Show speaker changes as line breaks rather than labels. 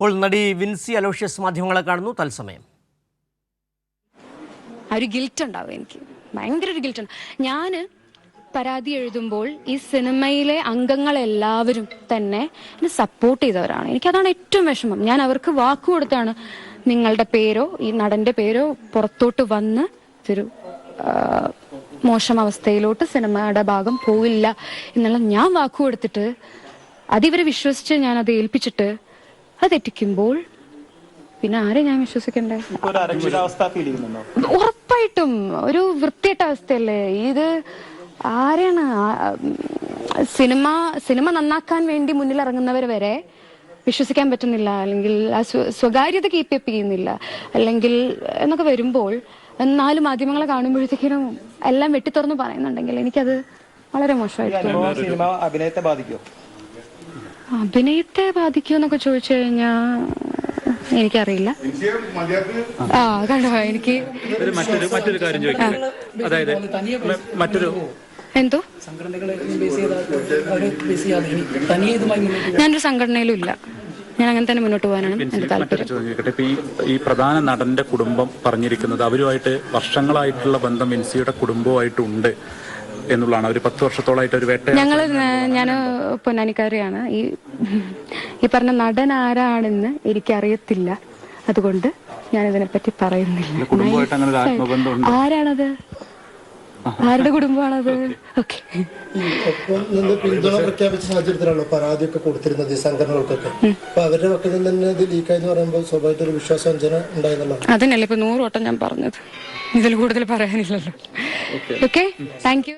ഇപ്പോൾ നടി വിൻസി അലോഷ്യസ് മാധ്യമങ്ങളെ കാണുന്നു. തത്സമയം.
ഒരു ഗിൽറ്റ് ഉണ്ടാവും എനിക്ക്. ഭയങ്കര ഒരു ഗിൽറ്റ് ഉണ്ട്. ഞാൻ പരാതി എഴുതുമ്പോൾ ഈ സിനിമയിലെ അംഗങ്ങളെല്ലാവരും തന്നെ എന്നെ സപ്പോർട്ട് ചെയ്തവരാണ്. എനിക്കതാണ് ഏറ്റവും വിഷമം. ഞാൻ അവർക്ക് വാക്ക് കൊടുത്താണ് നിങ്ങളുടെ പേരോ ഈ നടന്റെ പേരോ പുറത്തോട്ട് വന്ന് ഇതൊരു മോശം അവസ്ഥയിലോട്ട് സിനിമയുടെ ഭാഗം പോവില്ല എന്നുള്ള ഞാൻ വാക്ക് കൊടുത്തിട്ട് അതിവരെ വിശ്വസിച്ച് ഞാൻ അത് ഏൽപ്പിച്ചിട്ട് അത് തെറ്റിക്കുമ്പോൾ പിന്നെ ആരെ ഞാൻ വിശ്വസിക്കണ്ടേ?
ഇപ്പൊ ഒരു അരക്ഷിതാവസ്ഥ ഫീൽ ചെയ്യുന്നുണ്ടോ?
ഉറപ്പായിട്ടും. ഒരു വൃത്തിയിട്ട അവസ്ഥയല്ലേ ഇത് ആരാണ്? ആ- സിനിമ സിനിമ നന്നാക്കാൻ വേണ്ടി മുന്നിൽ ഇറങ്ങുന്നവർ വരെ വിശ്വസിക്കാൻ പറ്റുന്നില്ല. അല്ലെങ്കിൽ ആ സ്വ- സ്വകാര്യത കീപ്പ് അപ്പ് ചെയ്യുന്നില്ല. അല്ലെങ്കിൽ എന്നൊക്കെ വരുമ്പോൾ നാല് മാധ്യമങ്ങളെ കാണുമ്പോഴത്തേക്കിനും എല്ലാം വെട്ടിത്തുറന്ന് പറയുന്നുണ്ടെങ്കിൽ എനിക്കത് വളരെ മോശമായിട്ട്
സിനിമ അഭിനയത്തെ ബാധിക്കുമോ
അഭിനയത്തെ ബാധിക്കുമെന്നൊക്കെ ചോദിച്ചു കഴിഞ്ഞാ എനിക്കറിയില്ല. ആ കണ്ടോ എനിക്ക്
ഒരു മറ്റൊരു മറ്റൊരു കാര്യം ചോദിക്കാം അതായത് മ- മറ്റൊരു
എന്തോ?
സംഘടനകളെ ബേസ് ചെയ്ത അവരെ ബേസ് ചെയ്യാതെ ഇനി തനിയെ ഇതുമായി മുന്നോട്ട്
ഞാനൊരു സംഘടനയിലും ഇല്ല. ഞാൻ അങ്ങനെ തന്നെ മുന്നോട്ട് പോകാനാണ് എന്റെ
മറ്റൊരു
താല്പര്യം.
ചോദ്യം ചോദിക്കട്ടെ. ഇപ്പൊ ഈ ഈ പ്രധാന നടന്റെ കുടുംബം പറഞ്ഞിരിക്കുന്നത് അവരുമായിട്ട് വർഷങ്ങളായിട്ടുള്ള ബന്ധം വിൻസിയുടെ കുടുംബവുമായിട്ട് ഉണ്ട്. എന്നുള്ളതാണ്. ഒരു പത്ത് വർഷത്തോളമായിട്ട് ഒരു വേട്ട
ഞങ്ങൾ ഞാൻ പൊന്നാനിക്കാരിയാണ്. ഈ ഈ പറഞ്ഞ നടൻ ആരാണെന്ന് എനിക്കറിയത്തില്ല. അതുകൊണ്ട് ഞാൻ ഇതിനെപ്പറ്റി പറയുന്നില്ല ആരാണത്? ആരുടെ കുടുംബമാണത്? ഓക്കെ.
പിന്തുണ പ്രഖ്യാപിച്ച സാഹചര്യത്തിലാണല്ലോ പരാതിയൊക്കെ കൊടുത്തിരുന്നത് ഈ സംഘടനകൾക്കൊക്കെ. അപ്പൊ അവരുടെ പക്കൽ നിന്ന് തന്നെ ഇത് ലീക്കായെന്ന് പറയുമ്പോൾ സ്വാഭാവികമായിട്ട് ഒരു വിശ്വാസവഞ്ചന ഉണ്ടായിരുന്നല്ലോ
അതന്നെയല്ലേ ഇപ്പൊ നൂറ് വട്ടം ഞാൻ പറഞ്ഞത്. ഇതിൽ കൂടുതൽ പറയാനില്ലല്ലോ. ഓക്കെ. Thank you